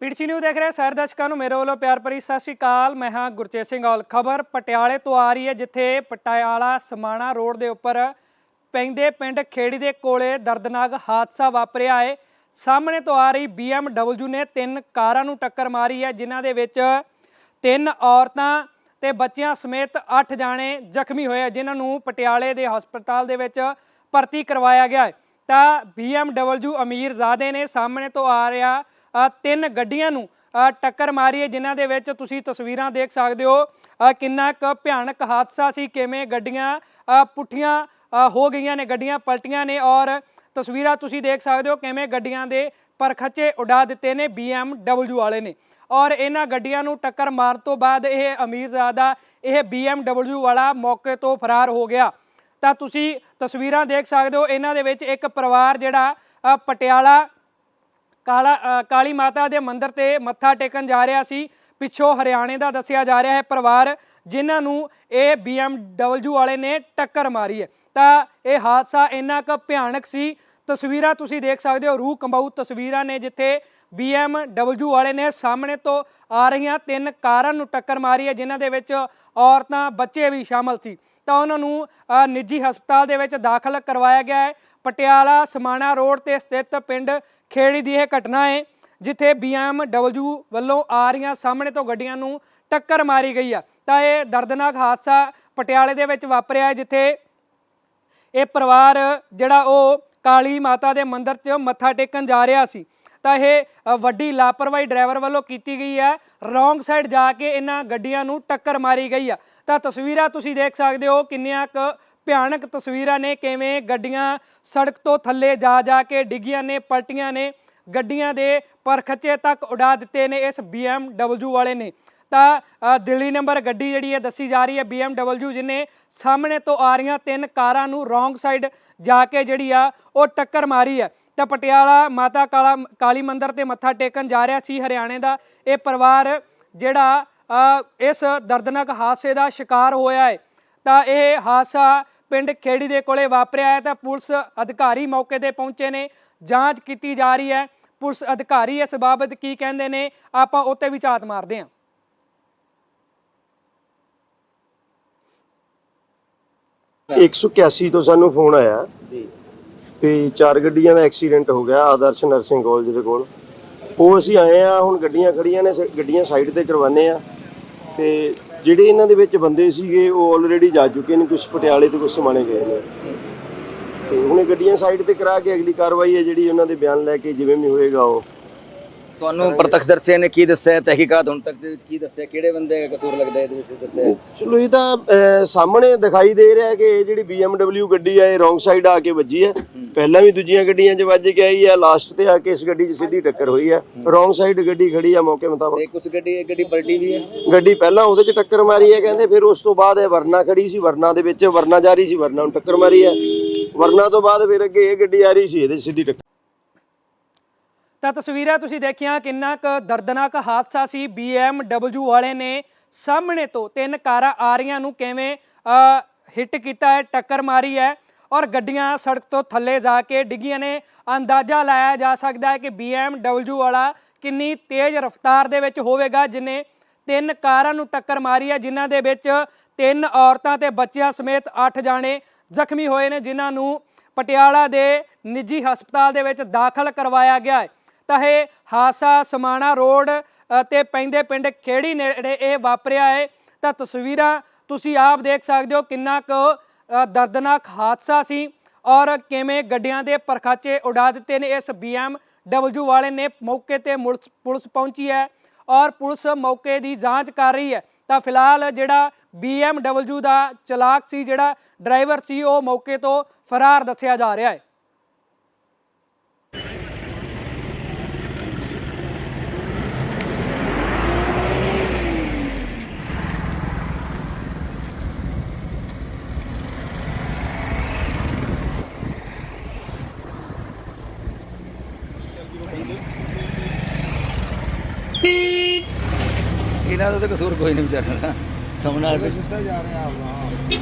PTC new ਦੇਖ ਰਹੇ ਸਾਰੇ ਦਰਸ਼ਕਾਂ ਨੂੰ ਮੇਰੇ ਵੱਲੋਂ ਪਿਆਰ ਭਰੀ ਸਤਿ ਸ਼੍ਰੀ ਅਕਾਲ। ਮੈਂ ਹਾਂ ਗੁਰਚੇਤ ਸਿੰਘ ਔਲ। ਖਬਰ ਪਟਿਆਲੇ ਤੋਂ ਆ ਰਹੀ ਹੈ ਜਿੱਥੇ ਪਟਿਆਲਾ ਸਮਾਣਾ ਰੋਡ ਦੇ ਉੱਪਰ ਪੈਂਦੇ ਪਿੰਡ ਖੇੜੀ ਦੇ ਕੋਲੇ ਦਰਦਨਾਕ ਹਾਦਸਾ ਵਾਪਰਿਆ ਹੈ। ਸਾਹਮਣੇ ਤੋਂ ਆ ਰਹੀ BMW ਨੇ ਤਿੰਨ ਕਾਰਾਂ ਨੂੰ ਟੱਕਰ ਮਾਰੀ ਹੈ ਜਿਨ੍ਹਾਂ ਦੇ ਵਿੱਚ ਤਿੰਨ ਔਰਤਾਂ ਤੇ ਬੱਚਿਆਂ ਸਮੇਤ 8 ਜਾਣੇ ਜ਼ਖਮੀ ਹੋਏ ਆ, ਜਿਨ੍ਹਾਂ ਨੂੰ ਪਟਿਆਲੇ ਦੇ ਹਸਪਤਾਲ ਦੇ ਵਿੱਚ ਭਰਤੀ ਕਰਵਾਇਆ ਗਿਆ ਹੈ। ਤਾਂ BMW ਅਮੀਰਜ਼ਾਦੇ ਨੇ ਸਾਹਮਣੇ ਤੋਂ ਆ ਰਿਹਾ ਤਿੰਨ ਗੱਡੀਆਂ ਨੂੰ ਟੱਕਰ ਮਾਰੀ ਹੈ ਜਿਨ੍ਹਾਂ ਦੇ ਵਿੱਚ ਤੁਸੀਂ ਤਸਵੀਰਾਂ ਦੇਖ ਸਕਦੇ ਹੋ। ਕਿੰਨਾ ਕੁ ਭਿਆਨਕ ਹਾਦਸਾ ਸੀ, ਕਿਵੇਂ ਗੱਡੀਆਂ ਪੁੱਠੀਆਂ ਹੋ ਗਈਆਂ ਨੇ, ਗੱਡੀਆਂ ਪਲਟੀਆਂ ਨੇ ਔਰ ਤਸਵੀਰਾਂ ਤੁਸੀਂ ਦੇਖ ਸਕਦੇ ਹੋ ਕਿਵੇਂ ਗੱਡੀਆਂ ਦੇ ਪਰਖਚੇ ਉਡਾ ਦਿੱਤੇ ਨੇ BMW ਵਾਲੇ ਨੇ। ਔਰ ਇਹਨਾਂ ਗੱਡੀਆਂ ਨੂੰ ਟੱਕਰ ਮਾਰਨ ਤੋਂ ਬਾਅਦ ਇਹ ਅਮੀਰਜ਼ਾਦਾ ਇਹ BMW ਵਾਲਾ ਮੌਕੇ ਤੋਂ ਫਰਾਰ ਹੋ ਗਿਆ। ਤਾਂ ਤੁਸੀਂ ਤਸਵੀਰਾਂ ਦੇਖ ਸਕਦੇ ਹੋ, ਇਹਨਾਂ ਦੇ ਵਿੱਚ ਇੱਕ ਪਰਿਵਾਰ ਜਿਹੜਾ ਪਟਿਆਲਾ ਕਾਲਾ ਕਾਲੀ ਮਾਤਾ ਦੇ ਮੰਦਿਰ ਤੇ ਮੱਥਾ ਟੇਕਣ ਜਾ ਰਿਹਾ ਸੀ। ਪਿੱਛੋਂ ਹਰਿਆਣੇ ਦਾ ਦੱਸਿਆ ਜਾ ਰਿਹਾ ਹੈ ਪਰਿਵਾਰ, ਜਿਨ੍ਹਾਂ ਨੂੰ ਇਹ BMW ਵਾਲੇ ਨੇ ਟੱਕਰ ਮਾਰੀ ਹੈ। ਤਾਂ ਇਹ ਹਾਦਸਾ ਇੰਨਾ ਕੁ ਭਿਆਨਕ ਸੀ। ਤਸਵੀਰਾਂ ਤੁਸੀਂ ਦੇਖ ਸਕਦੇ ਹੋ, ਰੂਹ ਕੰਬਾਊ ਤਸਵੀਰਾਂ ਨੇ ਜਿੱਥੇ BMW ਵਾਲੇ ਨੇ ਸਾਹਮਣੇ ਤੋਂ ਆ ਰਹੀਆਂ ਤਿੰਨ ਕਾਰਾਂ ਨੂੰ ਟੱਕਰ ਮਾਰੀ ਹੈ, ਜਿਨ੍ਹਾਂ ਦੇ ਵਿੱਚ ਔਰਤਾਂ, ਬੱਚੇ ਵੀ ਸ਼ਾਮਲ ਸੀ। ਤਾਂ ਉਹਨਾਂ ਨੂੰ ਨਿੱਜੀ ਹਸਪਤਾਲ ਦੇ ਵਿੱਚ ਦਾਖਲ ਕਰਵਾਇਆ ਗਿਆ ਹੈ। ਪਟਿਆਲਾ, ਸਮਾਣਾ ਰੋਡ ਤੇ ਸਥਿਤ ਪਿੰਡ ਖੇੜੀ ਦੀ ਇਹ ਘਟਨਾ ਹੈ ਜਿੱਥੇ BMW ਵੱਲੋਂ ਆ ਰਹੀਆਂ ਸਾਹਮਣੇ ਤੋਂ ਗੱਡੀਆਂ ਨੂੰ ਟੱਕਰ ਮਾਰੀ ਗਈ ਆ। ਤਾਂ ਇਹ ਦਰਦਨਾਕ ਹਾਦਸਾ ਪਟਿਆਲੇ ਦੇ ਵਿੱਚ ਵਾਪਰਿਆ ਜਿੱਥੇ ਇਹ ਪਰਿਵਾਰ ਜਿਹੜਾ ਉਹ ਕਾਲੀ ਮਾਤਾ ਦੇ ਮੰਦਿਰ 'ਚ ਮੱਥਾ ਟੇਕਣ ਜਾ ਰਿਹਾ ਸੀ। ਤਾਂ ਇਹ ਵੱਡੀ ਲਾਪਰਵਾਹੀ ਡਰਾਈਵਰ ਵੱਲੋਂ ਕੀਤੀ ਗਈ ਹੈ ਰੋਂਗ ਸਾਈਡ ਜਾ ਕੇ ਇਹਨਾਂ ਗੱਡੀਆਂ ਨੂੰ ਟੱਕਰ ਮਾਰੀ ਗਈ ਆ। ਤਾਂ ਤਸਵੀਰਾਂ ਤੁਸੀਂ ਦੇਖ ਸਕਦੇ ਹੋ ਕਿੰਨੀਆਂ ਕੁ ਭਿਆਨਕ ਤਸਵੀਰਾਂ ਨੇ ਕਿਵੇਂ ਗੱਡੀਆਂ ਸੜਕ ਤੋਂ ਥੱਲੇ ਜਾ ਜਾ ਕੇ ਡਿੱਗੀਆਂ ਨੇ, ਪਲਟੀਆਂ ਨੇ, ਗੱਡੀਆਂ ਦੇ ਪਰਖਚੇ ਤੱਕ ਉਡਾ ਦਿੱਤੇ ਨੇ ਇਸ BMW ਵਾਲੇ ਨੇ। ਤਾਂ ਦਿੱਲੀ ਨੰਬਰ ਗੱਡੀ ਜਿਹੜੀ ਹੈ ਦੱਸੀ ਜਾ ਰਹੀ ਹੈ BMW ਜਿਹਨੇ ਸਾਹਮਣੇ ਤੋਂ ਆ ਰਹੀਆਂ ਤਿੰਨ ਕਾਰਾਂ ਨੂੰ ਰੋਂਗ ਸਾਈਡ ਜਾ ਕੇ ਜਿਹੜੀ ਆ ਉਹ ਟੱਕਰ ਮਾਰੀ ਹੈ। ਤਾਂ ਪਟਿਆਲਾ ਮਾਤਾ ਕਾਲਾ, ਕਾਲੀ ਮੰਦਿਰ ਤੇ ਮੱਥਾ ਟੇਕਣ ਜਾ ਰਿਹਾ ਸੀ ਹਰਿਆਣੇ ਦਾ। ਇਹ ਪਰਿਵਾਰ ਜਿਹੜਾ ਇਸ ਦਰਦਨਾਕ ਹਾਦਸੇ ਦਾ ਸ਼ਿਕਾਰ ਹੋਇਆ ਹੈ। ਤਾਂ ਇਹ ਹਾਦਸਾ ਪਿੰਡ ਖੇੜੀ ਦੇ ਕੋਲੇ ਵਾਪਰਿਆ ਹੈ ਤਾਂ ਪੁਲਿਸ ਅਧਿਕਾਰੀ ਮੌਕੇ ਤੇ ਪਹੁੰਚੇ ਨੇ ਜਾਂਚ ਕੀਤੀ ਜਾ ਰਹੀ ਹੈ। ਪੁਲਿਸ ਅਧਿਕਾਰੀ ਇਸ ਬਾਬਤ ਕੀ ਕਹਿੰਦੇ ਨੇ ਆਪਾਂ ਉੱਤੇ ਵੀ ਝਾਤ ਮਾਰਦੇ ਹਾਂ। 181 ਤੋਂ ਸਾਨੂੰ ਫੋਨ ਆਇਆ ਜੀ। ਵੀ ਚਾਰ ਗੱਡੀਆਂ ਦਾ ਐਕਸੀਡੈਂਟ ਹੋ ਗਿਆ ਆਦਰਸ਼ ਨਰਸਿੰਗ ਕਾਲਜ ਦੇ ਕੋਲ। ਉਹ ਅਸੀਂ ਆਏ ਆ ਹੁਣ ਗੱਡੀਆਂ ਖੜੀਆਂ ਨੇ ਗੱਡੀਆਂ ਸਾਈਡ ਤੇ ਕਰਵਾਨੇ ਆ ਤੇ ਜਿਹੜੇ ਇਹਨਾਂ ਦੇ ਵਿੱਚ ਬੰਦੇ ਸੀਗੇ, ਉਹ ਆਲਰੇਡੀ ਜਾ ਚੁੱਕੇ ਨੇ ਕੁਝ ਪਟਿਆਲੇ ਤੇ ਕੁਝ ਸਮਾਣੇ ਗਏ ਨੇ। ਤੇ ਹੁਣ ਗੱਡੀਆਂ ਸਾਈਡ ਤੇ ਕਰਾ ਕੇ ਅਗਲੀ ਕਾਰਵਾਈ ਹੈ ਜਿਹੜੀ ਉਹਨਾਂ ਦੇ ਬਿਆਨ ਲੈ ਕੇ ਜਿਵੇਂ ਵੀ ਹੋਏਗਾ ਉਹ। ਤੁਹਾਨੂੰ ਪ੍ਰਤੱਖਦਰਸ਼ੀਆਂ ਨੇ ਕੀ ਦੱਸਿਆ ਤਹਿਕੀਕਾਤ ਹੁਣ ਤੱਕ ਦੇ ਵਿੱਚ ਕੀ ਦੱਸਿਆ ਕਿਹੜੇ ਬੰਦੇ ਦਾ ਕਸੂਰ ਲੱਗਦਾ ਇਹਦੇ ਵਿੱਚ ਦੱਸਿਆ? ਚਲੋ ਇਹ ਤਾਂ ਅਹ, ਸਾਹਮਣੇ ਦਿਖਾਈ ਦੇ ਰਿਹਾ ਕਿ ਇਹ ਜਿਹੜੀ BMW ਗੱਡੀ ਆ ਇਹ ਰੋਂਗ ਸਾਈਡ ਆ ਕੇ ਵੱਜੀ ਹੈ। ਪਹਿਲਾਂ ਵੀ ਦੂਜੀਆਂ ਗੱਡੀਆਂ 'ਚ ਵੱਜ ਕੇ ਆਈ ਹੈ ਲਾਸਟ ਤੇ ਆ ਕੇ ਇਸ ਗੱਡੀ 'ਚ ਸਿੱਧੀ ਟੱਕਰ ਹੋਈ ਹੈ। ਰੋਂਗ ਸਾਈਡ ਗੱਡੀ ਖੜੀ ਆ ਮੌਕੇ ਮੁਤਾਬਕ। ਤੇ ਕੁਝ ਗੱਡੀ ਗੱਡੀ ਪਲਟੀ ਵੀ ਹੈ? ਗੱਡੀ ਪਹਿਲਾਂ ਉਹਦੇ 'ਚ ਟੱਕਰ ਮਾਰੀ ਹੈ ਕਹਿੰਦੇ ਫਿਰ ਉਸ ਤੋਂ ਬਾਅਦ ਇਹ ਵਰਨਾ ਖੜੀ ਸੀ ਵਰਨਾ ਦੇ ਵਿੱਚ ਵਰਨਾ ਜਾ ਰਹੀ ਸੀ ਵਰਨਾ ਨੂੰ ਟੱਕਰ ਮਾਰੀ ਹੈ। ਵਰਨਾ ਤੋਂ ਬਾਅਦ ਫਿਰ ਅੱਗੇ ਇਹ ਗੱਡੀ ਆ ਰਹੀ ਸੀ ਇਹਦੇ 'ਚ ਸਿੱਧੀ ਟੱਕਰ। ਤਾਂ ਤਸਵੀਰਾਂ ਤੁਸੀਂ ਦੇਖੀਆਂ ਕਿੰਨਾ ਕੁ ਦਰਦਨਾਕ ਹਾਦਸਾ ਸੀ। BMW ਵਾਲੇ ਨੇ ਸਾਹਮਣੇ ਤੋਂ ਤਿੰਨ ਕਾਰਾਂ ਆ ਰਹੀਆਂ ਨੂੰ ਕਿਵੇਂ ਹਿੱਟ ਕੀਤਾ ਹੈ, ਟੱਕਰ ਮਾਰੀ ਹੈ ਔਰ ਗੱਡੀਆਂ ਸੜਕ ਤੋਂ ਥੱਲੇ ਜਾ ਕੇ ਡਿੱਗੀਆਂ ਨੇ। ਅੰਦਾਜ਼ਾ ਲਾਇਆ ਜਾ ਸਕਦਾ ਹੈ ਕਿ BMW ਵਾਲਾ ਕਿੰਨੀ ਤੇਜ਼ ਰਫ਼ਤਾਰ ਦੇ ਵਿੱਚ ਹੋਵੇਗਾ, ਜਿਨੇ ਤਿੰਨ ਕਾਰਾਂ ਨੂੰ ਟੱਕਰ ਮਾਰੀ ਹੈ, ਜਿਨ੍ਹਾਂ ਦੇ ਵਿੱਚ ਤਿੰਨ ਔਰਤਾਂ ਤੇ ਬੱਚਿਆਂ ਸਮੇਤ 8 ਜਾਣੇ ਜ਼ਖਮੀ ਹੋਏ ਨੇ, ਜਿਨ੍ਹਾਂ ਨੂੰ ਪਟਿਆਲਾ ਦੇ ਨਿੱਜੀ ਹਸਪਤਾਲ ਦੇ ਵਿੱਚ ਦਾਖਲ ਕਰਵਾਇਆ ਗਿਆ ਹੈ। ਤਾਂ ਇਹ ਹਾਦਸਾ ਸਮਾਣਾ ਰੋਡ ਅ, ਤੇ ਪੈਂਦੇ ਪਿੰਡ ਖੇੜੀ ਨੇੜੇ ਇਹ ਵਾਪਰਿਆ ਹੈ ਤਾਂ ਤਸਵੀਰਾਂ ਤੁਸੀਂ ਆਪ ਦੇਖ ਸਕਦੇ ਹੋ ਕਿੰਨਾ ਕੁ ਦਰਦਨਾਕ ਹਾਦਸਾ ਸੀ ਔਰ ਕਿਵੇਂ ਗੱਡੀਆਂ ਦੇ ਪਰਖਾਚੇ ਉਡਾ ਦਿੱਤੇ ਨੇ ਇਸ BMW ਵਾਲੇ ਨੇ ਮੌਕੇ ਤੇ ਮੁਲਸ- ਪੁਲਿਸ ਪਹੁੰਚੀ ਹੈ ਔਰ ਪੁਲਿਸ ਮੌਕੇ ਦੀ ਜਾਂਚ ਕਰ ਰਹੀ ਹੈ। ਤਾਂ ਫਿਲਹਾਲ ਜਿਹੜਾ BMW ਦਾ ਚਲਾਕ ਸੀ ਜਿਹੜਾ ਡਰਾਈਵਰ ਸੀ ਉਹ ਮੌਕੇ ਤੋਂ ਫਰਾਰ ਦੱਸਿਆ ਜਾ ਰਿਹਾ ਹੈ। ਇਹਨਾਂ ਦਾ ਤਾਂ ਕਸੂਰ ਕੋਈ ਨਹੀਂ ਵਿਚਾਰਿਆਂ ਦਾ। ਸਮਣਾ ਜਾ ਰਿਹਾ ਆਪਣਾ।